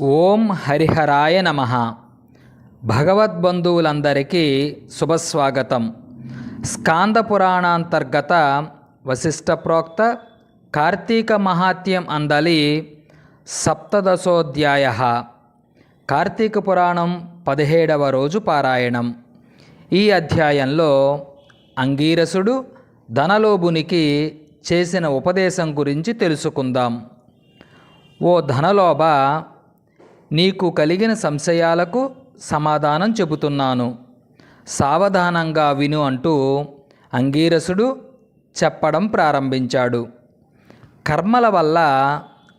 ఓం హరిహరాయ నమ. భగవద్బంధువులందరికీ శుభస్వాగతం. స్కాంద పురాణాంతర్గత వశిష్ట ప్రోక్త కార్తీక మహాత్యం అందలి సప్తదశోధ్యాయ. కార్తీక పురాణం పదిహేడవ రోజు పారాయణం. ఈ అధ్యాయంలో అంగీరసుడు ధనలోభునికి చేసిన ఉపదేశం గురించి తెలుసుకుందాం. ఓ ధనలోభ నీకు కలిగిన సంశయాలకు సమాధానం చెబుతున్నాను. సావధానంగా విను అంటూ అంగీరసుడు చెప్పడం ప్రారంభించాడు. కర్మల వల్ల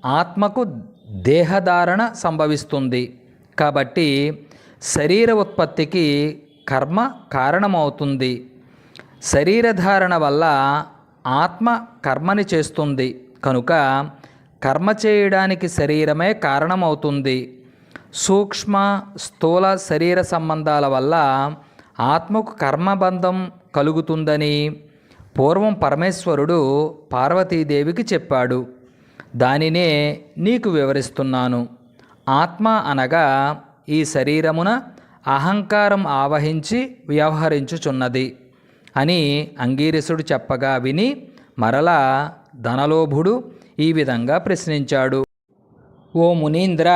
ఆత్మకు దేహధారణ సంభవిస్తుంది. కాబట్టి శరీర ఉత్పత్తికి కర్మ కారణమవుతుంది. శరీరధారణ వల్ల ఆత్మ కర్మని చేస్తుంది. కనుక కర్మ చేయడానికి శరీరమే కారణమవుతుంది. సూక్ష్మ స్థూల శరీర సంబంధాల వల్ల ఆత్మకు కర్మబంధం కలుగుతుందని పూర్వం పరమేశ్వరుడు పార్వతీదేవికి చెప్పాడు. దానినే నీకు వివరిస్తున్నాను. ఆత్మ అనగా ఈ శరీరమున అహంకారం ఆవహించి వ్యవహరించుచున్నది అని అంగీరసుడు చెప్పగా విని మరలా ధనలోభుడు ఈ విధంగా ప్రశ్నించాడు. ఓ మునీంద్ర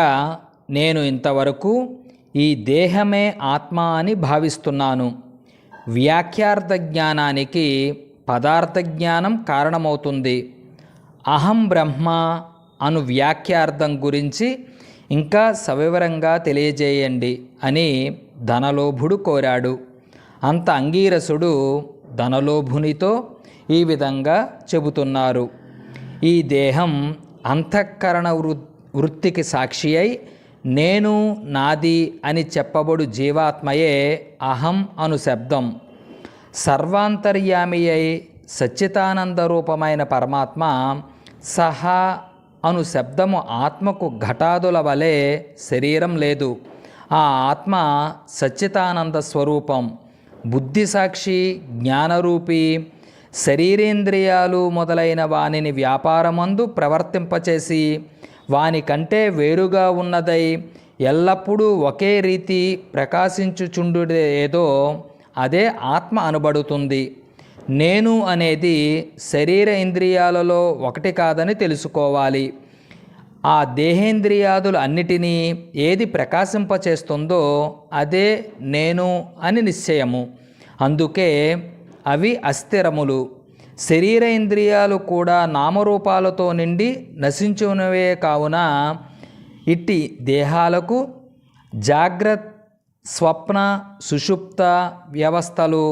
నేను ఇంతవరకు ఈ దేహమే ఆత్మ అని భావిస్తున్నాను. వ్యాఖ్యార్థ జ్ఞానానికి పదార్థ జ్ఞానం కారణమవుతుంది. అహం బ్రహ్మ అను వ్యాఖ్యార్థం గురించి ఇంకా సవివరంగా తెలియజేయండి అని ధనలోభుడు కోరాడు. అంత అంగీరసుడు ధనలోభునితో ఈ విధంగా చెబుతున్నారు. ఈ దేహం అంతఃకరణ వృ వృత్తికి సాక్షి అయి నేను నాది అని చెప్పబడు జీవాత్మయే అహం అను శబ్దం. సర్వాంతర్యామి అయి సచ్చితానంద రూపమైన పరమాత్మ సహా అను శబ్దము ఆత్మకు ఘటాదుల వలె శరీరం లేదు. ఆ ఆత్మ సచ్చితానంద స్వరూపం. బుద్ధి సాక్షి జ్ఞానరూపి శరీరేంద్రియాలు మొదలైన వానిని వ్యాపారమందు ప్రవర్తింపచేసి వానికంటే వేరుగా ఉన్నదై ఎల్లప్పుడూ ఒకే రీతి ప్రకాశించుచుండుడే ఏదో అదే ఆత్మ అనబడుతుంది. నేను అనేది శరీర ఇంద్రియాలలో ఒకటి కాదని తెలుసుకోవాలి. ఆ దేహేంద్రియాదులు అన్నిటినీ ఏది ప్రకాశింపచేస్తుందో అదే నేను అని నిశ్చయము. అందుకే అవి అస్థిరములు. శరీర ఇంద్రియాలు కూడా నామరూపాలతో నిండి నశించునవే కావున ఇట్టి దేహాలకు జాగ్రత్త స్వప్న సుషుప్త వ్యవస్థలు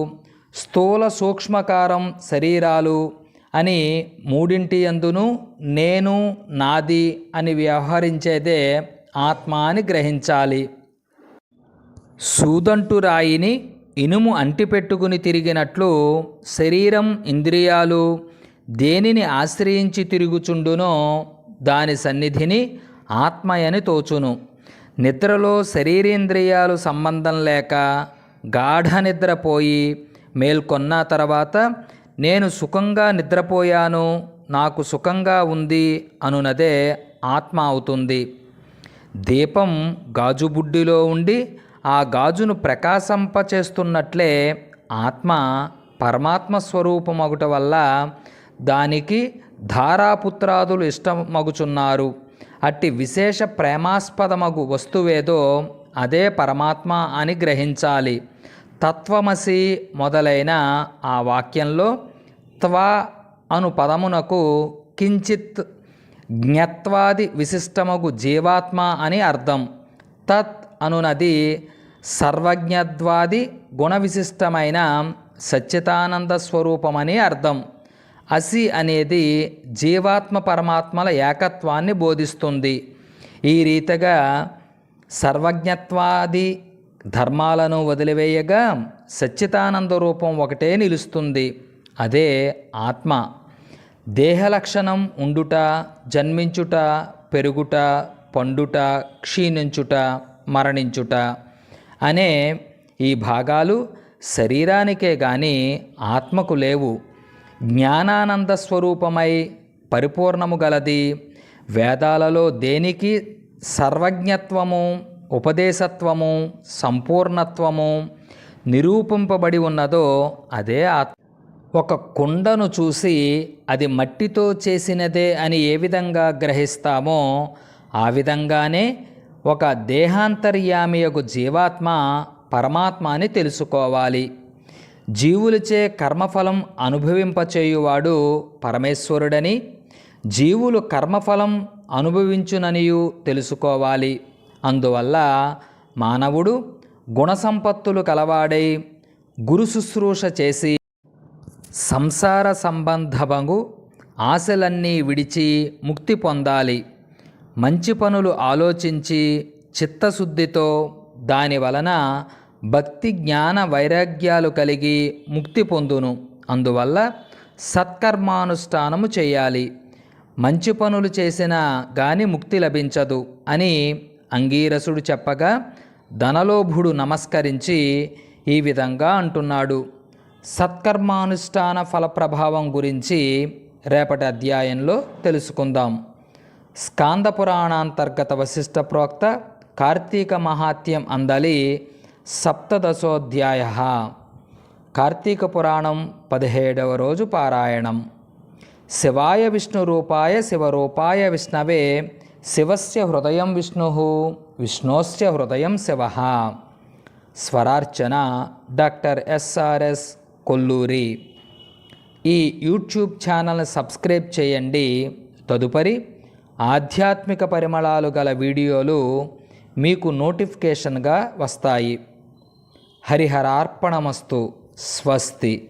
స్థూల సూక్ష్మకారం శరీరాలు అని మూడింటి అందును నేను నాది అని వ్యవహరించేదే ఆత్మ అని గ్రహించాలి. సూదంటు రాయిని ఇనుము అంటిపెట్టుకుని తిరిగినట్లు శరీరం ఇంద్రియాలు దేనిని ఆశ్రయించి తిరుగుచుండునో దాని సన్నిధిని ఆత్మయని తోచును. నిద్రలో శరీరేంద్రియాలు సంబంధం లేక గాఢ నిద్రపోయి మేల్కొన్న తర్వాత నేను సుఖంగా నిద్రపోయాను నాకు సుఖంగా ఉంది అనునదే ఆత్మ అవుతుంది. దీపం గాజుబుడ్డిలో ఉండి ఆ గాజును ప్రకాశంపచేస్తున్నట్లే ఆత్మ పరమాత్మ స్వరూపమగుట వల్ల దానికి ధారాపుత్రాదులు ఇష్టమగుచున్నారు. అట్టి విశేష ప్రేమాస్పదమగు వస్తువేదో అదే పరమాత్మ అని గ్రహించాలి. తత్వమసి మొదలైన ఆ వాక్యంలో త్వ అను పదమునకు కించిత్ జ్ఞత్వాది విశిష్టమగు జీవాత్మ అని అర్థం. తత్ అనునది సర్వజ్ఞత్వాది గుణ విశిష్టమైన సచ్చితానంద స్వరూపమని అర్థం. అసి అనేది జీవాత్మ పరమాత్మల ఏకత్వాన్ని బోధిస్తుంది. ఈ రీతిగా సర్వజ్ఞత్వాది ధర్మాలను వదిలివేయగా సచ్చితానంద రూపం ఒకటే నిలుస్తుంది. అదే ఆత్మ. దేహ లక్షణం ఉండుట జన్మించుట పెరుగుట పండుట క్షీణించుట మరణించుట. అనే ఈ భాగాలు శరీరానికే గాని ఆత్మకు లేవు. జ్ఞానానంద స్వరూపమై పరిపూర్ణము గలది. వేదాలలో దేనికి సర్వజ్ఞత్వము ఉపదేశత్వము సంపూర్ణత్వము నిరూపింపబడి ఉన్నదో అదే ఆత్మ. ఒక కుండను చూసి అది మట్టితో చేసినదే అని ఏ విధంగా గ్రహిస్తామో ఆ విధంగానే ఒక దేహాంతర్యామియకు జీవాత్మ పరమాత్మ అని తెలుసుకోవాలి. జీవులచే కర్మఫలం అనుభవింపచేయువాడు పరమేశ్వరుడని జీవులు కర్మఫలం అనుభవించుననియు తెలుసుకోవాలి. అందువల్ల మానవుడు గుణసంపత్తులు కలవాడై గురు శుశ్రూష చేసి సంసార సంబంధము ఆశలన్నీ విడిచి ముక్తి పొందాలి. మంచి పనులు ఆలోచించి చిత్తశుద్ధితో దాని వలన భక్తి జ్ఞాన వైరాగ్యాలు కలిగి ముక్తి పొందును. అందువల్ల సత్కర్మానుష్ఠానము చేయాలి. మంచి పనులు చేసినా గాని ముక్తి లభించదు అని అంగీరసుడు చెప్పగా ధనలోభుడు నమస్కరించి ఈ విధంగా అంటున్నాడు. సత్కర్మానుష్ఠాన ఫలప్రభావం గురించి రేపటి అధ్యాయంలో తెలుసుకుందాం. స్కాందపురాణాంతర్గత వశిష్ట ప్రోక్త కార్తీక మహాత్యం అందలి సప్తదశోధ్యాయ. కార్తీక పురాణం పదిహేడవ రోజు పారాయణం. శివాయ విష్ణు రూపాయ శివరూపాయ విష్ణవే శివస్య హృదయం విష్ణు విష్ణోస్య హృదయం Shiva. Swararchana doctor SRS Kolluri. ఈ యూట్యూబ్ ఛానల్ని సబ్స్క్రైబ్ చేయండి. తదుపరి ఆధ్యాత్మిక పరిమళాలు గల వీడియోలు మీకు నోటిఫికేషన్గా వస్తాయి. హరిహరార్పణమస్తు. స్వస్తి.